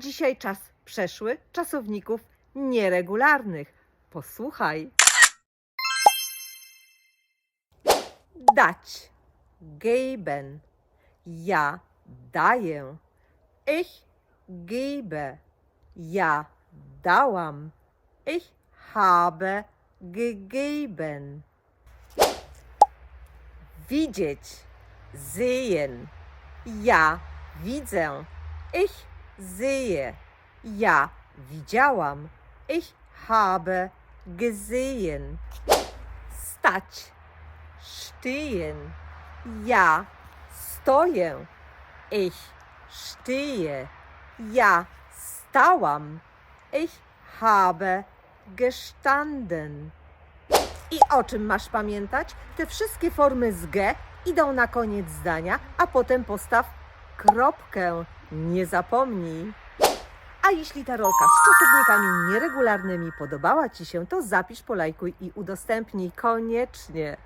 Dzisiaj czas przeszły czasowników nieregularnych. Posłuchaj. Dać. Geben. Ja daję. Ich gebe. Ja dałam. Ich habe gegeben. Widzieć. Sehen. Ja widzę. Ich sehe. Ja widziałam. Ich habe gesehen. Stać. Stehen. Ja stoję. Ich stehe. Ja stałam. Ich habe gestanden. I o czym masz pamiętać? Te wszystkie formy z G idą na koniec zdania, a potem postaw kropkę. Nie zapomnij. A jeśli ta rolka z czasownikami nieregularnymi podobała Ci się, to zapisz, polajkuj i udostępnij koniecznie.